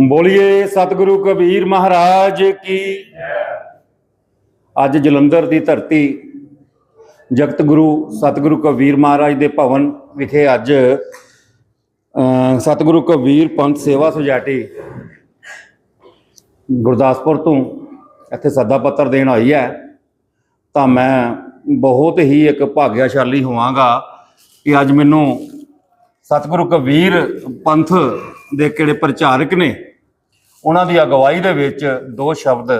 ਬੋਲੀਏ ਸਤਿਗੁਰੂ ਕਬੀਰ ਮਹਾਰਾਜ ਕੀ ਅੱਜ ਜਲੰਧਰ ਦੀ ਧਰਤੀ ਜਗਤ ਗੁਰੂ ਸਤਿਗੁਰੂ ਕਬੀਰ ਮਹਾਰਾਜ ਦੇ ਭਵਨ ਵਿਖੇ ਅੱਜ ਸਤਿਗੁਰੂ ਕਬੀਰ ਪੰਥ ਸੇਵਾ ਸੁਸਾਇਟੀ ਗੁਰਦਾਸਪੁਰ ਤੋਂ ਇੱਥੇ ਸੱਦਾ ਪੱਤਰ ਦੇਣ ਆਈ ਹੈ। ਤਾਂ ਮੈਂ ਬਹੁਤ ਹੀ ਇੱਕ ਭਾਗਿਆਸ਼ਾਲੀ ਹੋਵਾਂਗਾ ਕਿ ਅੱਜ ਮੈਨੂੰ ਸਤਿਗੁਰੂ ਕਬੀਰ ਪੰਥ ਦੇ ਕਿਹੜੇ ਪ੍ਰਚਾਰਕ ਨੇ? ਉਹਨਾਂ ਦੀ ਅਗਵਾਈ ਦੇ ਵਿੱਚ ਦੋ ਸ਼ਬਦ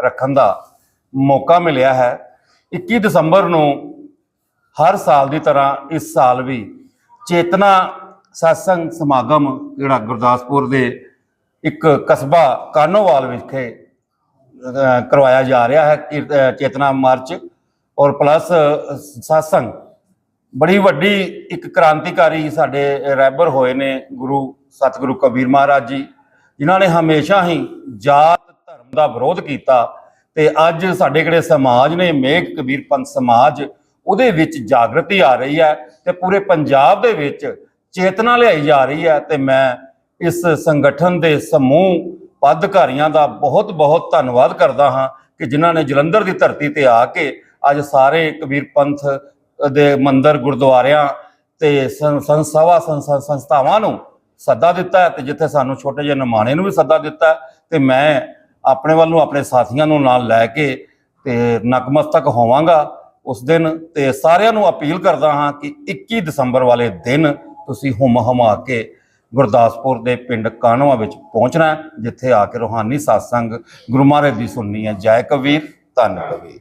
ਰੱਖਣ ਦਾ ਮੌਕਾ ਮਿਲਿਆ ਹੈ। 21 ਦਸੰਬਰ ਨੂੰ ਹਰ ਸਾਲ ਦੀ ਤਰ੍ਹਾਂ ਇਸ ਸਾਲ ਵੀ ਚੇਤਨਾ satsang ਸਮਾਗਮ ਜਿਹੜਾ ਗੁਰਦਾਸਪੁਰ ਦੇ ਇੱਕ ਕਸਬਾ ਕਾਨੋਵਾਲ ਵਿਖੇ ਕਰਵਾਇਆ ਜਾ ਰਿਹਾ ਹੈ। ਕੀਰ- ਚੇਤਨਾ ਮਾਰਚ ਔਰ ਪਲੱਸ satsang ਬੜੀ ਵੱਡੀ ਇੱਕ ਕ੍ਰਾਂਤੀਕਾਰੀ ਸਾਡੇ ਰੈਬਰ ਹੋਏ ਨੇ ਗੁਰੂ ਸਤਿਗੁਰੂ ਕਬੀਰ ਮਹਾਰਾਜ ਜੀ, ਜਿਨ੍ਹਾਂ ਨੇ ਹਮੇਸ਼ਾ ਹੀ ਜਾਤ ਧਰਮ ਦਾ ਵਿਰੋਧ ਕੀਤਾ ਤੇ ਅੱਜ ਸਾਡੇ ਕਿਹੜੇ ਸਮਾਜ ਨੇ, ਮੇਘ ਕਬੀਰ ਪੰਥ ਸਮਾਜ, ਉਹਦੇ ਵਿੱਚ ਜਾਗਰਤੀ ਆ ਰਹੀ ਹੈ ਤੇ ਪੂਰੇ ਪੰਜਾਬ ਦੇ ਵਿੱਚ ਚੇਤਨਾ ਲਿਆਈ ਜਾ ਰਹੀ ਹੈ ਤੇ ਮੈਂ ਇਸ ਸੰਗਠਨ ਦੇ ਸਮੂਹ ਪਦਕਾਰੀਆਂ ਦਾ ਬਹੁਤ ਬਹੁਤ ਧੰਨਵਾਦ ਕਰਦਾ ਹਾਂ ਕਿ ਜਿਨ੍ਹਾਂ ਨੇ ਜਲੰਧਰ ਦੀ ਧਰਤੀ ਤੇ ਆ ਕੇ ਅੱਜ ਸਾਰੇ ਕਬੀਰ ਪੰਥ ਦੇ ਮੰਦਰ ਗੁਰਦੁਆਰਿਆਂ ਤੇ ਸੰ- ਸੰਸਥਾਵਾਂ ਸੰਸਥਾਵਾਂ ਨੂੰ ਸੱਦਾ ਦਿੱਤਾ ਹੈ ਤੇ ਜਿੱਥੇ ਸਾਨੂੰ ਛੋਟੇ ਜਿਹੇ ਨਿਮਾਣੇ ਨੂੰ ਵੀ ਸੱਦਾ ਦਿੱਤਾ ਹੈ ਤੇ ਮੈਂ ਆਪਣੇ ਵੱਲੋਂ ਆਪਣੇ ਸਾਥੀਆਂ ਨੂੰ ਨਾਲ ਲੈ ਕੇ ਤੇ ਨਕਮਸਤਕ ਹੋਵਾਂਗਾ। ਉਸ ਦਿਨ ਤੇ ਸਾਰਿਆਂ ਨੂੰ ਅਪੀਲ ਕਰਦਾ ਹਾਂ ਕਿ 21 ਦਸੰਬਰ ਵਾਲੇ ਦਿਨ ਤੁਸੀਂ ਹੁਮ ਹਮਾ ਕੇ ਗੁਰਦਾਸਪੁਰ ਦੇ ਪਿੰਡ ਕਾਨਵਾ ਵਿੱਚ ਪਹੁੰਚਣਾ ਜਿੱਥੇ ਆ ਕੇ ਰੋਹਾਨੀ satsang ਗੁਰੂ ਮਹਾਰਾਜ ਦੀ ਸੁਣਨੀ ਹੈ। ਜੈ ਕਬੀਰ, ਧੰਨ ਕਬੀਰ।